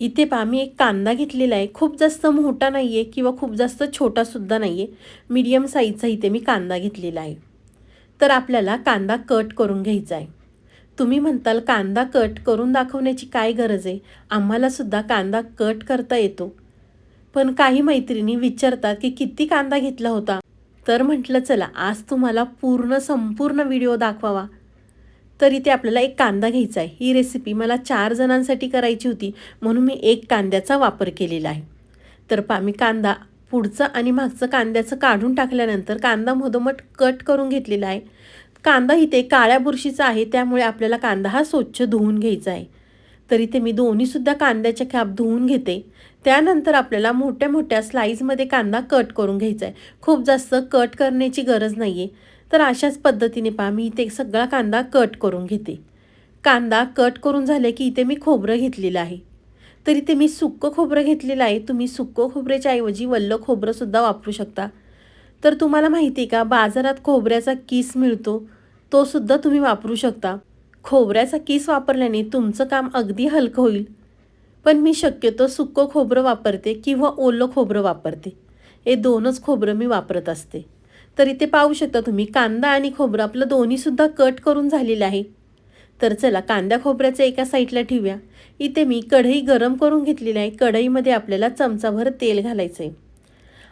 इथे पहा मी एक कांदा घेतलेला आहे. खूप जास्त मोठा नाही आहे किंवा खूप जास्त छोटासुद्धा नाही आहे मीडियम साईजचा इथे मी कांदा घेतलेला आहे. तर आपल्याला कांदा कट करून घ्यायचा आहे. तुम्ही म्हणताल कांदा कट करून दाखवण्याची काय गरज आहे? आम्हालासुद्धा कांदा कट करता येतो. पण काही मैत्रिणी विचारतात की किती कांदा घेतला होता? तर म्हटलं चला आज तुम्हाला पूर्ण संपूर्ण व्हिडिओ दाखवावा. तर इथे आपल्याला एक कांदा घ्यायचा आहे. ही रेसिपी मला चार जणांसाठी करायची होती. म्हणून मी एक कांद्याचा वापर केलेला आहे. तर पा मी कांदा पुढचं आणि मागचं कांद्याचं काढून टाकल्यानंतर कांदा मधोमध कट करून घेतलेला आहे. कांदा इथे काळ्या बुरशीचा आहे त्यामुळे आपल्याला कांदा हा स्वच्छ धुवून घ्यायचा आहे. तर इथे मी दोन्हीसुद्धा कांद्याच्या कॅप धुवून घेते. त्यानंतर आपल्याला मोठ्या मोठ्या स्लाईजमध्ये कांदा कट करून घ्यायचा आहे. खूप जास्त कट करण्याची गरज नाही आहे तर अशाच पद्धतीने पहा मी इथे सगळा कांदा कट करून घेते. कांदा कट करून झाले की इथे मी खोबरं घेतलेलं आहे. तर इथे मी सुक्कं खोबरं घेतलेलं आहे. तुम्ही सुक्कं खोबऱ्याच्या ऐवजी वल्लं खोबरंसुद्धा वापरू शकता. तर तुम्हाला माहिती आहे का बाजारात खोबऱ्याचा किस मिळतो तोसुद्धा तुम्ही वापरू शकता. खोबऱ्याचा किस वापरल्याने तुमचं काम अगदी हलकं होईल. पण मी शक्यतो सुक्कं खोबरं वापरते किंवा ओलं खोबरं वापरते. हे दोनच खोबरं मी वापरत असते. तर इथे पाहू शकता तुम्ही कांदा आणि खोबरं आपलं दोन्हीसुद्धा कट करून झालेलं आहे. तर चला कांद्या खोबऱ्याचं एका साईडला ठेवूया. इथे मी कढई गरम करून घेतलेली आहे. कढईमध्ये आपल्याला चमचाभर तेल घालायचं आहे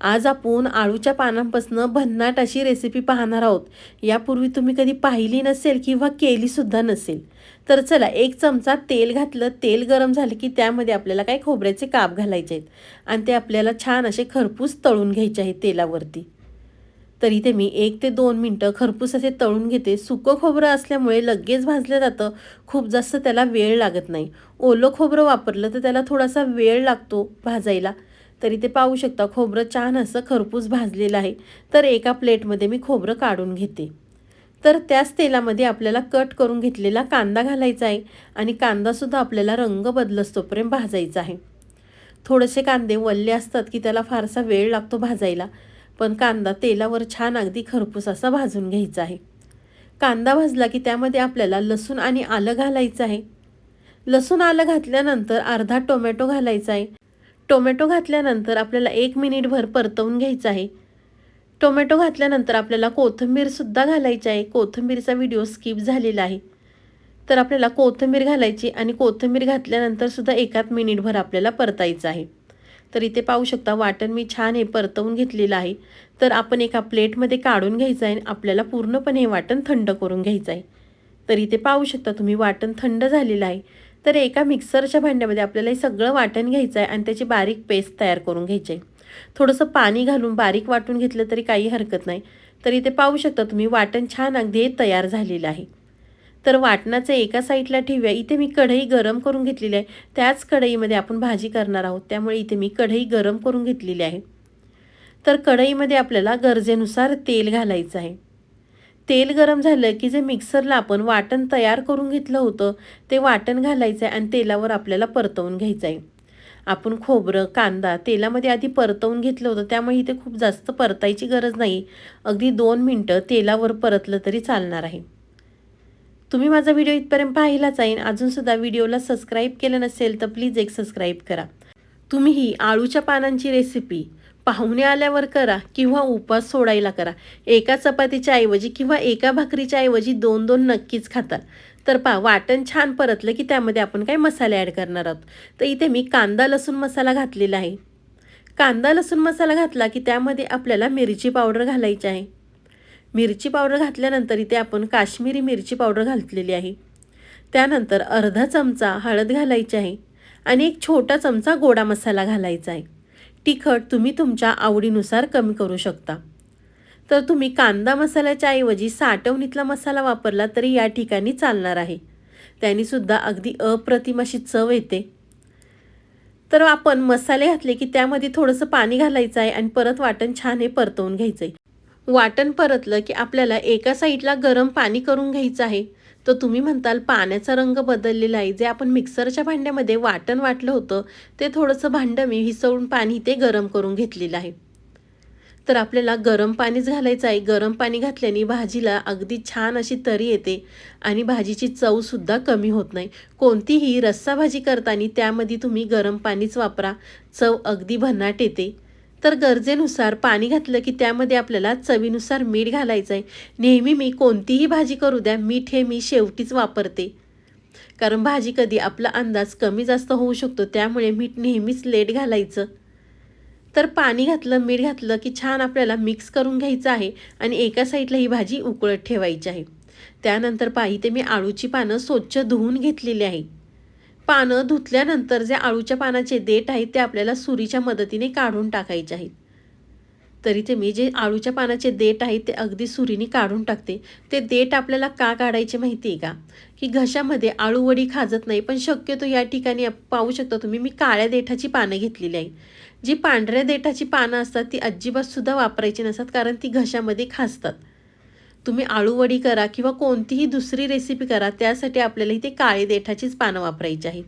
आज आपण आळूच्या पानांपासून भन्नाट अशी रेसिपी पाहणार आहोत. यापूर्वी तुम्ही कधी पाहिली नसेल किंवा केलीसुद्धा नसेल. तर चला एक चमचा तेल घातलं. तेल गरम झालं की त्यामध्ये आपल्याला काही खोबऱ्याचे काप घालायचे आहेत. आणि ते आपल्याला छान असे खरपूस तळून घ्यायचे आहेत तेलावरती. तर इथे मी एक ते दोन मिनटं खरपूस असे तळून घेते. सुकं खोबरं असल्यामुळे लगेच भाजलं जातं. खूप जास्त त्याला वेळ लागत नाही. ओलं खोबरं वापरलं तर त्याला थोडासा वेळ लागतो भाजायला. तरी ते पाहू शकता खोबरं छान असं खरपूस भाजलेलं आहे. तर एका प्लेटमध्ये मी खोबरं काढून घेते. तर त्याच तेलामध्ये आपल्याला कट करून घेतलेला कांदा घालायचा आहे आणि कांदासुद्धा आपल्याला रंग बदलस्तोपर्यंत भाजायचा आहे. थोडेसे कांदे वल्ले असतात की त्याला फारसा वेळ लागतो भाजायला. पण कांदा तेलावर छान अगदी खरपूस असा भाजून घ्यायचा आहे. कांदा भाजला की त्यामध्ये आपल्याला लसूण आणि आलं घालायचं आहे. लसूण आलं घातल्यानंतर अर्धा टोमॅटो घालायचा आहे. टोमॅटो घातल्यानंतर आपल्याला एक मिनिटभर परतवून घ्यायचं आहे. टोमॅटो घातल्यानंतर आपल्याला कोथिंबीरसुद्धा घालायची आहे. कोथिंबीरचा व्हिडिओ स्किप झालेला आहे. तर आपल्याला कोथिंबीर घालायची आणि कोथिंबीर घातल्यानंतरसुद्धा एकाच मिनिटभर आपल्याला परतायचं आहे. तर इथे पाहू शकता वाटण मी छान हे परतवून घेतलेलं आहे. तर आपण एका प्लेटमध्ये काढून घ्यायचं आहे आपल्याला पूर्णपणे हे वाटण थंड करून घ्यायचं आहे. तर इथे पाहू शकता तुम्ही वाटण थंड झालेलं आहे. तर एका मिक्सरच्या भांड्यामध्ये आपल्याला हे सगळं वाटण घ्यायचं आहे आणि त्याची बारीक पेस्ट तयार करून घ्यायची आहे. थोडंसं पाणी घालून बारीक वाटून घेतलं तरी काही हरकत नाही. तर इथे पाहू शकता तुम्ही वाटण छान अगदी तयार झालेलं आहे. तर वाटणाचं एका साईडला ठेवूया. इथे मी कढई गरम करून घेतलेली आहे. त्याच कढईमध्ये आपण भाजी करणार आहोत. त्यामुळे इथे मी कढई गरम करून घेतलेली आहे. तर कढईमध्ये आपल्याला गरजेनुसार तेल घालायचं आहे. तेल गरम झालं की जे मिक्सरला आपण वाटण तयार करून घेतलं होतं ते वाटण घालायचं आहे आणि तेलावर आपल्याला परतवून घ्यायचं आहे. आपण खोबरं कांदा तेलामध्ये आधी परतवून घेतलं होतं. त्यामुळे इथे खूप जास्त परतायची गरज नाही. अगदी दोन मिनटं तेलावर परतलं तरी चालणार आहे. तुम्ही माझा व्हिडिओ इथपर्यंत पाहिलाच आहे अजूनसुद्धा व्हिडिओला सबस्क्राईब केलं नसेल तर प्लीज एक सबस्क्राईब करा. तुम्ही ही आळूच्या पानांची रेसिपी पाहुणे आल्यावर करा किंवा उपास सोडायला करा. एका चपातीच्या ऐवजी किंवा एका भाकरीच्या ऐवजी दोन दोन नक्कीच खातात तर पा वाटण छान परतलं की त्यामध्ये आपण काही मसाले ॲड करणार आहोत? तर इथे मी कांदा लसूण मसाला घातलेला आहे. कांदा लसूण मसाला घातला की त्यामध्ये आपल्याला मिरची पावडर घालायची आहे. मिरची पावडर घातल्यानंतर इथे आपण काश्मीरी मिरची पावडर घातलेली आहे. त्यानंतर अर्धा चमचा हळद घालायची आहे आणि एक छोटा चमचा गोडा मसाला घालायचा आहे. तिखट तुम्ही तुमच्या आवडीनुसार कमी करू शकता. तर तुम्ही कांदा मसाल्याच्या ऐवजी साठवणीतला मसाला वापरला तरी या ठिकाणी चालणार आहे. त्यानीसुद्धा अगदी अप्रतिम अशी चव येते. तर आपण मसाले घातले की त्यामध्ये थोडंसं पाणी घालायचं आहे आणि परत वाटण छान हे परतवून घ्यायचं आहे वाटण परतलं की आपल्याला एका साईडला गरम पाणी करून घ्यायचं आहे. तर तुम्ही म्हणताल पाण्याचा रंग बदललेला आहे. जे आपण मिक्सरच्या भांड्यामध्ये वाटण वाटलं होतं ते थोडंसं भांडं मी हिसवून पाणी ते गरम करून घेतलेलं आहे. तर आपल्याला गरम पाणीच घालायचं आहे. गरम पाणी घातल्याने भाजीला अगदी छान अशी तरी येते आणि भाजीची चवसुद्धा कमी होत नाही. कोणतीही रस्सा भाजी करताना त्यामध्ये तुम्ही गरम पाणीच वापरा. चव अगदी भन्नाट येते. तर गरजेनुसार पाणी घातलं की त्यामध्ये आपल्याला चवीनुसार मीठ घालायचं आहे नेहमी मी कोणतीही भाजी करू द्या मीठ हे मी शेवटीच वापरते. कारण भाजी कधी आपला अंदाज कमी जास्त होऊ शकतो त्यामुळे मीठ नेहमीच लेट घालायचं. तर पाणी घातलं मीठ घातलं की छान आपल्याला मिक्स करून घ्यायचं आहे आणि एका साईडला ही भाजी उकळत ठेवायची आहे. त्यानंतर पाहिजे ते मी आळूची पानं स्वच्छ धुवून घेतलेली आहे. पानं धुतल्यानंतर जे आळूच्या पानाचे देठ आहेत ते आपल्याला सुरीच्या मदतीने काढून टाकायचे आहेत. तरी ते मी जे आळूच्या पानाचे देठ आहेत ते अगदी सुरीने काढून टाकते. ते देठ आपल्याला का काढायचे माहिती आहे का? की घशामध्ये आळूवडी खाजत नाही पण शक्यतो या ठिकाणी पाहू शकता तुम्ही मी काळ्या देठाची पानं घेतलेली आहे जी पांढऱ्या देठाची पानं असतात ती अजिबातसुद्धा वापरायची नसतात कारण ती घशामध्ये खाजतात. तुम्ही आळूवडी करा किंवा कोणतीही दुसरी रेसिपी करा त्यासाठी आपल्याला इथे काळे देठाचीच पानं वापरायची आहेत.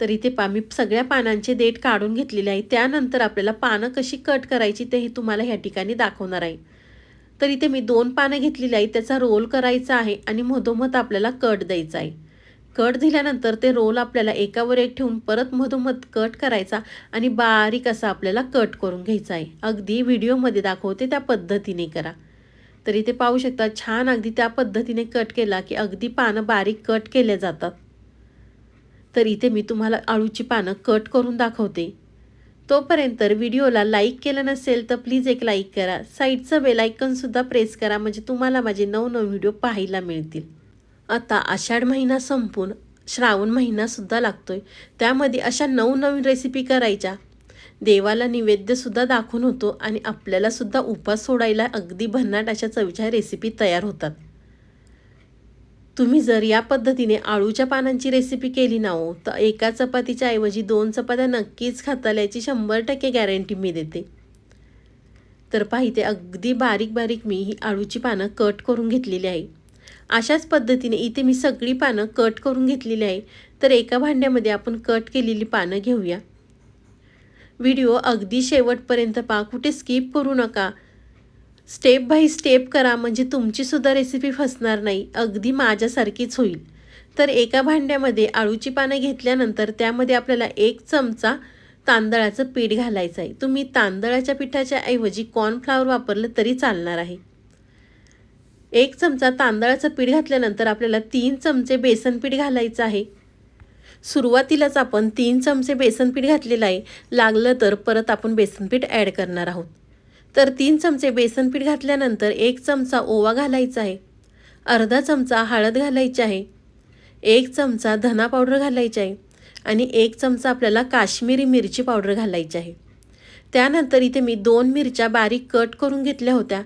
तर इथे पा मी सगळ्या पानांचे देठ काढून घेतलेले आहे. त्यानंतर आपल्याला पानं कशी कट करायची ते हे तुम्हाला ह्या ठिकाणी दाखवणार आहे. तर इथे मी दोन पानं घेतलेली आहेत. त्याचा रोल करायचा आहे आणि मधोमध आपल्याला कट द्यायचा आहे. कट दिल्यानंतर ते रोल आपल्याला एकावर एक ठेवून परत मधोमध कट करायचा आणि बारीक असा आपल्याला कट करून घ्यायचा आहे. अगदी व्हिडिओमध्ये दाखवते त्या पद्धतीने करा. तर इथे पाहू शकता छान अगदी त्या पद्धतीने कट केला की अगदी पानं बारीक कट केले जातात. तर इथे मी तुम्हाला आळूची पानं कट करून दाखवते. तोपर्यंत व्हिडिओला लाईक केलं नसेल तर प्लीज एक लाईक करा. साईडचं बेलायकनसुद्धा प्रेस करा म्हणजे तुम्हाला माझे नवनव व्हिडिओ पाहायला मिळतील. आता आषाढ महिना संपून श्रावण महिनासुद्धा लागतो आहे त्यामध्ये अशा नवनवीन रेसिपी करायच्या. देवाला निवेद्यसुद्धा दाखवून होतो आणि आपल्यालासुद्धा उपास सोडायला अगदी भन्नाट अशा चवीच्या रेसिपी तयार होतात. तुम्ही जर या पद्धतीने आळूच्या पानांची रेसिपी केली ना हो तर एका चपातीच्या ऐवजी दोन चपात्या नक्कीच खाताल याची शंभर टक्के गॅरंटी मी देते. तर पाहिते अगदी बारीक बारीक मी ही आळूची पानं कट करून घेतलेली आहे. अशाच पद्धतीने इथे मी सगळी पानं कट करून घेतलेली आहे. तर एका भांड्यामध्ये आपण कट केलेली पानं घेऊया. व्हिडिओ अगदी शेवटपर्यंत पहा. कुठे स्किप करू नका. स्टेप बाय स्टेप करा म्हणजे तुमचीसुद्धा रेसिपी फसणार नाही. अगदी माझ्यासारखीच होईल. तर एका भांड्यामध्ये आळूची पानं घेतल्यानंतर त्यामध्ये आपल्याला एक चमचा तांदळाचं पीठ घालायचं आहे. तुम्ही तांदळाच्या पिठाच्या ऐवजी कॉर्नफ्लावर वापरलं तरी चालणार आहे. एक चमचा तांदळाचं पीठ घातल्यानंतर आपल्याला तीन चमचे बेसन पीठ घालायचं आहे. सुरुवातीलाच आपण तीन चमचे बेसनपीठ घातलेलं आहे. लागलं तर परत आपण बेसनपीठ ॲड करणार आहोत. तर तीन चमचे बेसनपीठ घातल्यानंतर एक चमचा ओवा घालायचा आहे. अर्धा चमचा हळद घालायची आहे. एक चमचा धना पावडर घालायची आहे. आणि एक चमचा आपल्याला काश्मीरी मिरची पावडर घालायची आहे. त्यानंतर इथे मी दोन मिरच्या बारीक कट करून घेतल्या होत्या.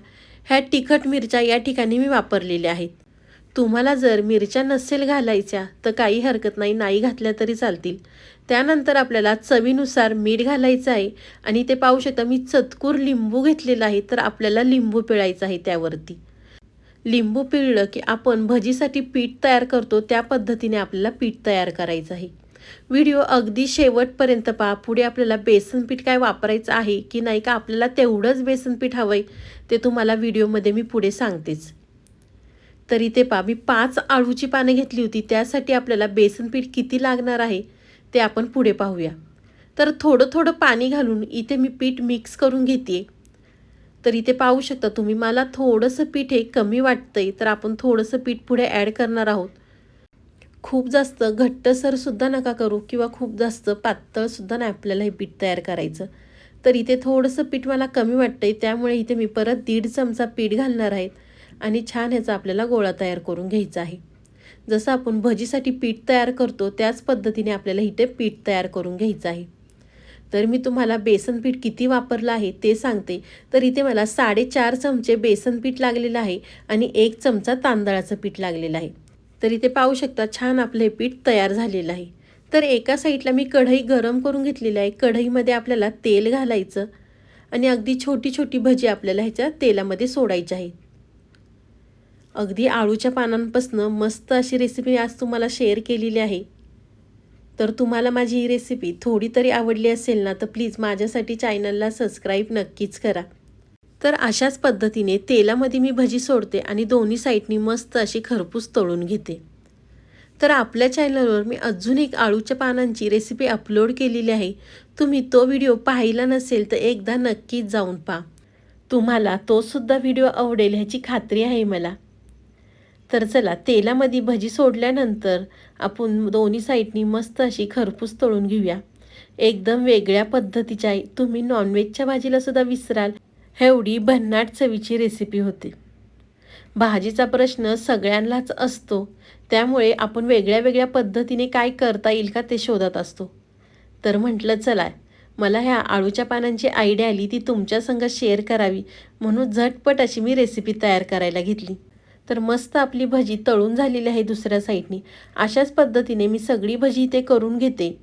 ह्या तिखट मिरच्या या ठिकाणी मी वापरलेल्या आहेत. तुम्हाला जर मिरच्या नसेल घालायच्या तर काही हरकत नाही नाही घातल्या तरी चालतील. त्यानंतर आपल्याला चवीनुसार मीठ घालायचं आहे आणि ते पाहू शकता मी चतकूर लिंबू घेतलेला आहे तर आपल्याला लिंबू पिळायचं आहे त्यावरती. लिंबू पिळलं की आपण भजीसाठी पीठ तयार करतो त्या पद्धतीने आपल्याला पीठ तयार करायचं आहे. व्हिडिओ अगदी शेवटपर्यंत पहा. पुढे आपल्याला बेसन पीठ काय वापरायचं आहे की नाही का आपल्याला तेवढंच बेसन पीठ हवं आहे ते तुम्हाला व्हिडिओमध्ये मी पुढे सांगतेच. तर इथे पा मी पाच आळूची पाने घेतली होती. त्यासाठी आपल्याला बेसन पीठ किती लागणार आहे ते आपण पुढे पाहूया. तर थोडं थोडं पाणी घालून इथे मी पीठ मिक्स करून घेते तर इथे पाहू शकता तुम्ही मला थोडंसं पीठ हे कमी वाटतंय तर आपण थोडंसं पीठ पुढे ॲड करणार आहोत. खूप जास्त घट्टसरसुद्धा नका करू किंवा खूप जास्त पातळसुद्धा नाही आपल्याला हे पीठ तयार करायचं. तर इथे थोडंसं पीठ मला कमी वाटतंय त्यामुळे इथे मी परत दीड चमचा पीठ घालणार आहेत आणि छान ह्याचा आपल्याला गोळा तयार करून घ्यायचा आहे. जसं आपण भजीसाठी पीठ तयार करतो त्याच पद्धतीने आपल्याला इथे पीठ तयार करून घ्यायचं आहे. तर मी तुम्हाला बेसन पीठ किती वापरलं आहे ते सांगते. तर इथे मला साडेचार चमचे बेसन पीठ लागलेलं आहे आणि एक चमचा तांदळाचं पीठ लागलेलं आहे. तर इथे पाहू शकता छान आपलं हे पीठ तयार झालेलं आहे. तर एका साईडला मी कढई गरम करून घेतलेली आहे. कढईमध्ये आपल्याला तेल घालायचं आणि अगदी छोटी छोटी भजी आपल्याला ह्याच्या तेलामध्ये सोडायची आहे. अगदी आळूच्या पानांपासून मस्त अशी रेसिपी आज तुम्हाला शेअर केलेली आहे. तर तुम्हाला माझी ही रेसिपी थोडी तरी आवडली असेल ना तर प्लीज माझ्यासाठी चॅनलला सबस्क्राईब नक्कीच करा. तर अशाच पद्धतीने तेलामध्ये मी भजी सोडते आणि दोन्ही साईडनी मस्त अशी खरपूस तळून घेते. तर आपल्या चॅनलवर मी अजून एक आळूच्या पानांची रेसिपी अपलोड केलेली आहे. तुम्ही तो व्हिडिओ पाहिला नसेल तर एकदा नक्कीच जाऊन पहा. तुम्हाला तोसुद्धा व्हिडिओ आवडेल ह्याची खात्री आहे मला. तर चला तेलामध्ये भजी सोडल्यानंतर आपण दोन्ही साईडनी मस्त अशी खरपूस तळून घेऊया. एकदम वेगळ्या पद्धतीच्या आहे. तुम्ही नॉनव्हेजच्या भाजीला सुद्धा विसराल. एवढी भन्नाट चवीची रेसिपी होते. भाजीचा प्रश्न सगळ्यांनाच असतो. त्यामुळे आपण वेगळ्या वेगळ्या पद्धतीने काय करता येईल का ते शोधत असतो. तर म्हटलं चला मला ह्या आळूच्या पानांची आयडिया आली ती तुमच्या संग शेअर करावी. म्हणून झटपट अशी मी रेसिपी तयार करायला घेतली. तर मस्त आपली भजी तळून झालेली आहे दुसऱ्या साईडनी. अशाच पद्धतीने मी सगळी भजी इथे करून घेते.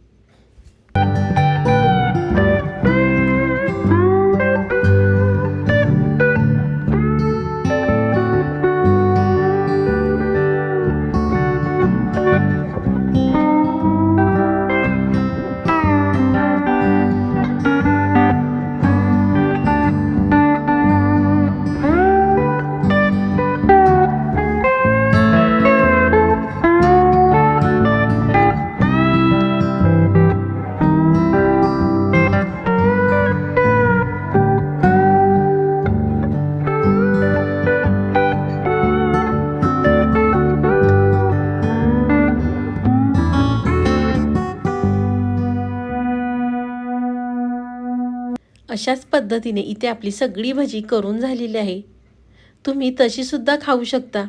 अशाच पद्धतीने इथे आपली सगळी भजी करून झालेली आहे. तुम्ही तशीसुद्धा खाऊ शकता.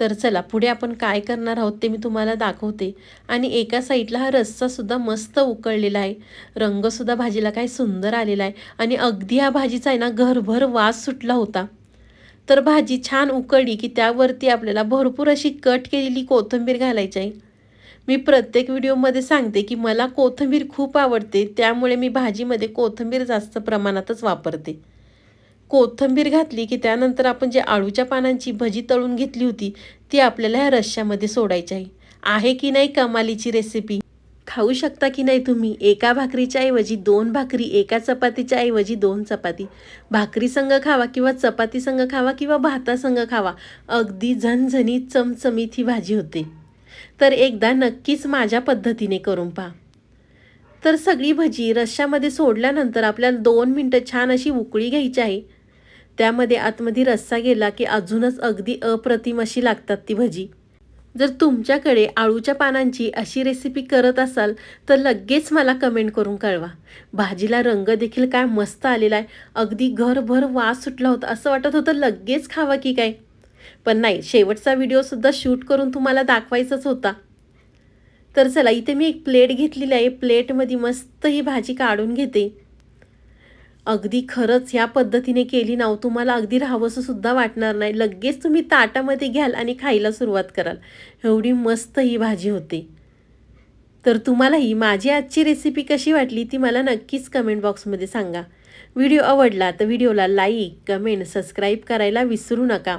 तर चला पुढे आपण काय करणार आहोत ते मी तुम्हाला दाखवते. आणि एका साईडला हा रस्सासुद्धा मस्त उकळलेला आहे. रंगसुद्धा भाजीला काय सुंदर आलेला आहे. आणि अगदी हा भाजीचा आहे ना घरभर वास सुटला होता. तर भाजी छान उकळली की त्यावरती आपल्याला भरपूर अशी कट केलेली कोथिंबीर घालायची आहे. मी प्रत्येक व्हिडिओमध्ये सांगते की मला कोथिंबीर खूप आवडते त्यामुळे मी भाजीमध्ये कोथिंबीर जास्त प्रमाणातच वापरते. कोथिंबीर घातली की त्यानंतर आपण जे आळूच्या पानांची भजी तळून घेतली होती ती आपल्याला ह्या रश्श्यामध्ये सोडायची आहे. आहे की नाही कमालीची रेसिपी खाऊ शकता की नाही तुम्ही? एका भाकरीच्या ऐवजी दोन भाकरी एका चपातीच्या ऐवजी दोन चपाती. भाकरी संघ खावा किंवा चपाती संग खावा किंवा भातासंग खावा अगदी झणझणीत चमचमीत ही भाजी होते. तर एकदा नक्कीच माझ्या पद्धतीने करून पहा. तर सगळी भजी रश्श्यामध्ये सोडल्यानंतर आपल्याला दोन मिनटं छान अशी उकळी घ्यायची आहे. त्यामध्ये आतमध्ये रस्सा गेला की अजूनच अगदी अप्रतिम अशी लागतात ती भजी. जर तुमच्याकडे आळूच्या पानांची अशी रेसिपी करत असाल तर लगेच मला कमेंट करून कळवा. भाजीला रंग देखील काय मस्त आलेला आहे. अगदी घरभर वास सुटला होता असं वाटत होतं लगेच खावा की काय? पण नाही शेवटचा व्हिडिओसुद्धा शूट करून तुम्हाला दाखवायचाच होता. तर चला इथे मी एक प्लेट घेतलेली आहे. प्लेटमध्ये मस्त ही भाजी काढून घेते. अगदी खरंच ह्या पद्धतीने केली नाव हो, तुम्हाला अगदी राहावंसंसुद्धा वाटणार नाही. लगेच तुम्ही ताटामध्ये घ्याल आणि खायला सुरुवात कराल. एवढी मस्त ही भाजी होते. तर तुम्हाला ही माझी आजची रेसिपी कशी वाटली ती मला नक्कीच कमेंट बॉक्समध्ये सांगा. व्हिडिओ आवडला तर व्हिडिओला लाईक कमेंट सबस्क्राईब करायला विसरू नका.